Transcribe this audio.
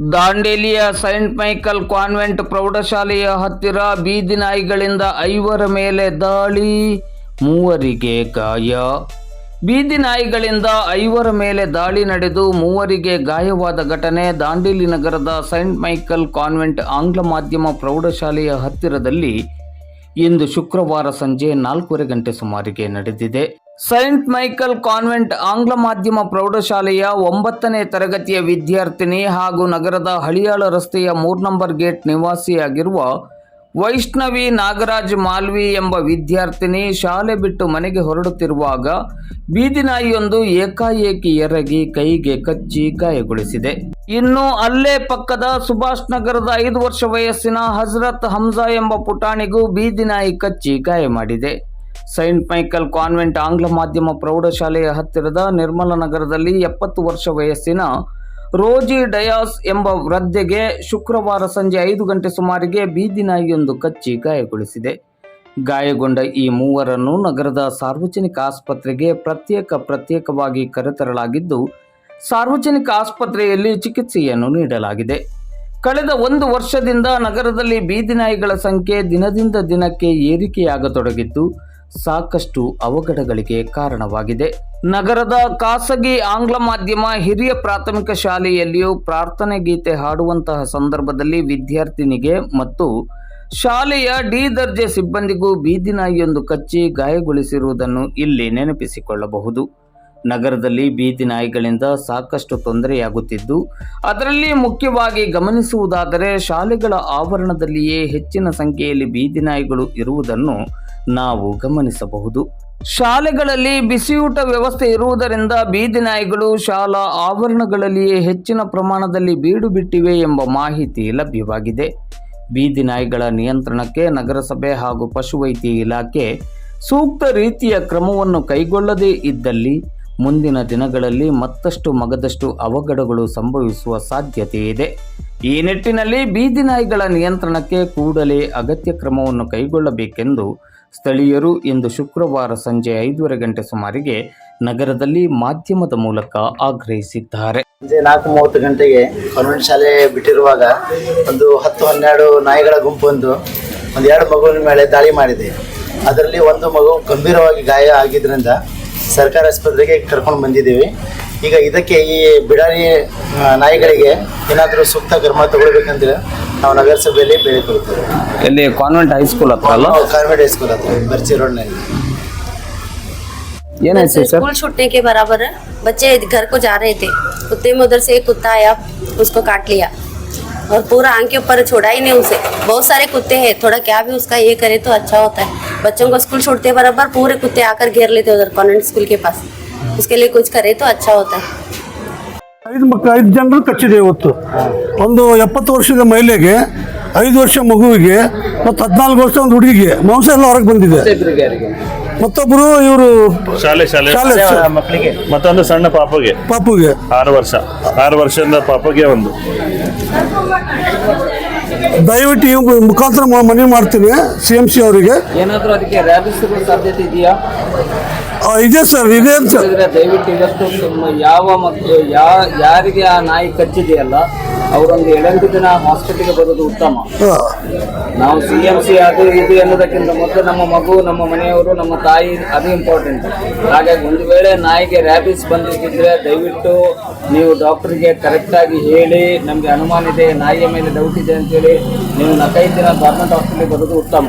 ದಾಂಡೇಲಿಯ Saint Michael convent ಪ್ರೌಢಶಾಲೆಯ ಹತ್ತಿರ ಬೀದಿ ನಾಯಿಗಳಿಂದ ಐವರ ಮೇಲೆ ದಾಳಿ, ಮೂವರಿಗೆ ಗಾಯ. ಬೀದಿ ನಾಯಿಗಳಿಂದ ಐವರ ಮೇಲೆ ದಾಳಿ ನಡೆದು ಮೂವರಿಗೆ ಗಾಯವಾದ ಘಟನೆ ದಾಂಡೇಲಿ ನಗರದ ಸೈಂಟ್ ಮೈಕಲ್ ಕಾನ್ವೆಂಟ್ ಆಂಗ್ಲ ಮಾಧ್ಯಮ ಪ್ರೌಢಶಾಲೆಯ ಹತ್ತಿರದಲ್ಲಿ ಇಂದು ಶುಕ್ರವಾರ ಸಂಜೆ ನಾಲ್ಕೂವರೆ ಗಂಟೆ ಸುಮಾರಿಗೆ ನಡೆದಿದೆ. ಸೈಂಟ್ ಮೈಕಲ್ ಕಾನ್ವೆಂಟ್ ಆಂಗ್ಲ ಮಾಧ್ಯಮ ಪ್ರೌಢಶಾಲೆಯ ಒಂಬತ್ತನೇ ತರಗತಿಯ ವಿದ್ಯಾರ್ಥಿನಿ ಹಾಗೂ ನಗರದ ಹಳಿಯಾಳ ರಸ್ತೆಯ ಮೂರ್ ನಂಬರ್ ಗೇಟ್ ನಿವಾಸಿಯಾಗಿರುವ ವೈಷ್ಣವಿ ನಾಗರಾಜ್ ಮಾಲ್ವಿ ಎಂಬ ವಿದ್ಯಾರ್ಥಿನಿ ಶಾಲೆ ಬಿಟ್ಟು ಮನೆಗೆ ಹೊರಡುತ್ತಿರುವಾಗ ಬೀದಿನಾಯಿಯೊಂದು ಏಕಾಏಕಿ ಎರಗಿ ಕೈಗೆ ಕಚ್ಚಿ ಗಾಯಗೊಳಿಸಿದೆ. ಇನ್ನು ಅಲ್ಲೇ ಪಕ್ಕದ ಸುಭಾಷ್ ನಗರದ ಐದು ವರ್ಷ ವಯಸ್ಸಿನ ಹಜರತ್ ಹಮ್ಜಾ ಎಂಬ ಪುಟಾಣಿಗೂ ಬೀದಿನಾಯಿ ಕಚ್ಚಿ ಗಾಯ ಮಾಡಿದೆ. ಸೈಂಟ್ ಮೈಕಲ್ ಕಾನ್ವೆಂಟ್ ಆಂಗ್ಲ ಮಾಧ್ಯಮ ಪ್ರೌಢಶಾಲೆಯ ಹತ್ತಿರದ ನಿರ್ಮಲ ನಗರದಲ್ಲಿ ಎಪ್ಪತ್ತು ವರ್ಷ ವಯಸ್ಸಿನ ರೋಜಿ ಡಯಾಸ್ ಎಂಬ ವೃದ್ಧೆಗೆ ಶುಕ್ರವಾರ ಸಂಜೆ ಐದು ಗಂಟೆ ಸುಮಾರಿಗೆ ಬೀದಿನಾಯಿಯೊಂದು ಕಚ್ಚಿ ಗಾಯಗೊಳಿಸಿದೆ. ಗಾಯಗೊಂಡ ಈ ಮೂವರನ್ನು ನಗರದ ಸಾರ್ವಜನಿಕ ಆಸ್ಪತ್ರೆಗೆ ಪ್ರತ್ಯೇಕ ಪ್ರತ್ಯೇಕವಾಗಿ ಕರೆತರಲಾಗಿದ್ದು, ಸಾರ್ವಜನಿಕ ಆಸ್ಪತ್ರೆಯಲ್ಲಿ ಚಿಕಿತ್ಸೆಯನ್ನು ನೀಡಲಾಗಿದೆ. ಕಳೆದ ಒಂದು ವರ್ಷದಿಂದ ನಗರದಲ್ಲಿ ಬೀದಿನಾಯಿಗಳ ಸಂಖ್ಯೆ ದಿನದಿಂದ ದಿನಕ್ಕೆ ಏರಿಕೆಯಾಗತೊಡಗಿದ್ದು ಸಾಕಷ್ಟು ಅವಘಡಗಳಿಗೆ ಕಾರಣವಾಗಿದೆ. ನಗರದ ಖಾಸಗಿ ಆಂಗ್ಲ ಮಾಧ್ಯಮ ಹಿರಿಯ ಪ್ರಾಥಮಿಕ ಶಾಲೆಯಲ್ಲಿಯೂ ಪ್ರಾರ್ಥನೆ ಗೀತೆ ಹಾಡುವಂತಹ ಸಂದರ್ಭದಲ್ಲಿ ವಿದ್ಯಾರ್ಥಿನಿಗೆ ಮತ್ತು ಶಾಲೆಯ ಡಿ ದರ್ಜೆ ಸಿಬ್ಬಂದಿಗೂ ಬೀದಿನಾಯಿಯೊಂದು ಕಚ್ಚಿ ಗಾಯಗೊಳಿಸಿರುವುದನ್ನು ಇಲ್ಲಿ ನೆನಪಿಸಿಕೊಳ್ಳಬಹುದು. ನಗರದಲ್ಲಿ ಬೀದಿ ನಾಯಿಗಳಿಂದ ಸಾಕಷ್ಟು ತೊಂದರೆಯಾಗುತ್ತಿದ್ದು, ಅದರಲ್ಲಿ ಮುಖ್ಯವಾಗಿ ಗಮನಿಸುವುದಾದರೆ ಶಾಲೆಗಳ ಆವರಣದಲ್ಲಿಯೇ ಹೆಚ್ಚಿನ ಸಂಖ್ಯೆಯಲ್ಲಿ ಬೀದಿ ನಾಯಿಗಳು ಇರುವುದನ್ನು ನಾವು ಗಮನಿಸಬಹುದು. ಶಾಲೆಗಳಲ್ಲಿ ಬಿಸಿಯೂಟ ವ್ಯವಸ್ಥೆ ಇರುವುದರಿಂದ ಬೀದಿ ನಾಯಿಗಳು ಶಾಲಾ ಆವರಣಗಳಲ್ಲಿಯೇ ಹೆಚ್ಚಿನ ಪ್ರಮಾಣದಲ್ಲಿ ಬೀಡು ಬಿಟ್ಟಿವೆ ಎಂಬ ಮಾಹಿತಿ ಲಭ್ಯವಾಗಿದೆ. ಬೀದಿ ನಾಯಿಗಳ ನಿಯಂತ್ರಣಕ್ಕೆ ನಗರಸಭೆ ಹಾಗೂ ಪಶುವೈದ್ಯ ಇಲಾಖೆ ಸೂಕ್ತ ರೀತಿಯ ಕ್ರಮವನ್ನು ಕೈಗೊಳ್ಳದೇ ಇದ್ದಲ್ಲಿ ಮುಂದಿನ ದಿನಗಳಲ್ಲಿ ಮತ್ತಷ್ಟು ಮಗದಷ್ಟು ಅವಘಡಗಳು ಸಂಭವಿಸುವ ಸಾಧ್ಯತೆ ಇದೆ ಈ ನಿಟ್ಟಿನಲ್ಲಿ ಬೀದಿ ನಾಯಿಗಳ ನಿಯಂತ್ರಣಕ್ಕೆ ಕೂಡಲೇ ಅಗತ್ಯ ಕ್ರಮವನ್ನು ಕೈಗೊಳ್ಳಬೇಕೆಂದು ಸ್ಥಳೀಯರು ಇಂದು ಶುಕ್ರವಾರ ಸಂಜೆ ಐದೂವರೆ ಗಂಟೆ ಸುಮಾರಿಗೆ ನಗರದಲ್ಲಿ ಮಾಧ್ಯಮದ ಮೂಲಕ ಆಗ್ರಹಿಸಿದ್ದಾರೆ. ಸಂಜೆ ನಾಲ್ಕು ಮೂವತ್ತು ಗಂಟೆಗೆ ಕಾನ್ವೆಂಟ್ ಶಾಲೆ ಬಿಟ್ಟಿರುವಾಗ ಒಂದು ಹತ್ತು ಹನ್ನೆರಡು ನಾಯಿಗಳ ಗುಂಪು ಒಂದು ಒಂದು ಎರಡು ಮಗುವಿನ ಮೇಲೆ ದಾಳಿ ಮಾಡಿದೆ. ಅದರಲ್ಲಿ ಒಂದು ಮಗು ಗಂಭೀರವಾಗಿ ಗಾಯ ಆಗಿದ್ದರಿಂದ ಸರ್ಕಾರಿ ಆಸ್ಪತ್ರೆಗೆ ಕರ್ಕೊಂಡು ಬಂದಿದ್ದೀವಿ ಈಗ ಇದಕ್ಕೆ ಈ ಬಿಡಾರಿ ಆ, ನಾಯಿಗಳಿಗೆ ಏನಾದರೂ ಸೂಕ್ತ ಕ್ರಮ ತಗೊಳ್ಬೇಕಂತ ನಾವು ನಗರಸಭೆಯಲ್ಲಿ ಬೇಡಿಕೊಳ್ತೇವೆ ಇಲ್ಲಿ ಕಾನ್ವೆಂಟ್ ಹೈಸ್ಕೂಲ್ ಹತ್ರ ಅಲ್ಲ ನಾವು ಕಾನ್ವೆಂಟ್ ಹೈಸ್ಕೂಲ್ ಹತ್ರ ಬರ್ಚಿ ರೋಡ್ನಲ್ಲಿ ಏನಾಯ್ತು ಸರ್ स्कूल छूटने के बराबर है बच्चे घर को जा रहे थे कुत्ते में उधर से एक कुत्ता आया उसको काट लिया और पूरा आंख के ऊपर छोड़ा ही नहीं उसे बहुत सारे कुत्ते हैं थोड़ा क्या भी उसका ये करे तो अच्छा होता है बच्चों को स्कूल छोड़ते बराबर पूरे कुत्ते आकर घेर लेते उधर कॉन्वेंट स्कूल के पास उसके लिए कुछ करे तो अच्छा होता है ಐದು ಮಕ್ಕಳು ಐದು ಜನರು ಕಚ್ಚಿದೆ ಇವತ್ತು ಒಂದು ಎಪ್ಪತ್ತು ವರ್ಷದ ಮಹಿಳೆಗೆ ಐದು ವರ್ಷ ಮಗುವಿಗೆ ಮತ್ತು ಹದಿನಾಲ್ಕು ವರ್ಷ ಒಂದು ಹುಡುಗಿಗೆ ಮಾಂಸ ಎಲ್ಲ ಹೊರಗೆ ಬಂದಿದೆ ಮತ್ತೊಬ್ಬರು ಇವರು ಶಾಲೆ ಶಾಲೆ ಶಾಲೆ ಮಕ್ಕಳಿಗೆ ಮತ್ತೊಂದು ಸಣ್ಣ ಪಾಪಗೆ ಪಾಪುಗೆ ಆರು ವರ್ಷ ಆರು ವರ್ಷದ ಪಾಪಗೆ ಒಂದು ದಯವಿಟ್ಟು ಈ ಮುಖಾಂತರ ಮನವಿ ಮಾಡ್ತೀನಿ ಸಿ ಎಂ ಸಿ ಅವರಿಗೆ. ಏನಾದರೂ ಅದಕ್ಕೆ ರ್ಯಾಬಿಸ್ ಸಾಧ್ಯತೆ ಇದೆಯಾ? ಇದೆ ಸರ್ ಇದೆ ಅಂತ ಹೇಳಿದ್ರೆ ದಯವಿಟ್ಟು ನಿಮ್ಮ ಯಾವ ಮತ್ತು ಯಾ ಯಾರಿಗೆ ಆ ನಾಯಿ ಕಚ್ಚಿದೆಯಲ್ಲ ಅವರೊಂದು ಏಳೆಂಟು ದಿನ ಹಾಸ್ಪಿಟಲ್ಗೆ ಬರೋದು ಉತ್ತಮ. ನಾವು ಸಿ ಎಂ ಸಿ ಅದು ಇದು ಎನ್ನುವುದಕ್ಕಿಂತ ಮೊದಲು ನಮ್ಮ ಮಗು ನಮ್ಮ ಮನೆಯವರು ನಮ್ಮ ತಾಯಿ ಅದು ಇಂಪಾರ್ಟೆಂಟ್ ಹಾಗಾಗಿ ಒಂದು ವೇಳೆ ನಾಯಿಗೆ ರ್ಯಾಬಿಸ್ ಬಂದಿದ್ದರೆ ದಯವಿಟ್ಟು ನೀವು ಡಾಕ್ಟರ್ಗೆ ಕರೆಕ್ಟಾಗಿ ಹೇಳಿ, ನಮಗೆ ಅನುಮಾನ ಇದೆ, ನಾಯಿಯ ಮೇಲೆ ಡೌಟ್ ಇದೆ ಅಂತೇಳಿ, ನೀವು ನಾಲ್ಕೈದು ದಿನ ಗೌರ್ಮೆಂಟ್ ಹಾಸ್ಪಿಟ್ಲಿಗೆ ಬರೋದು ಉತ್ತಮ.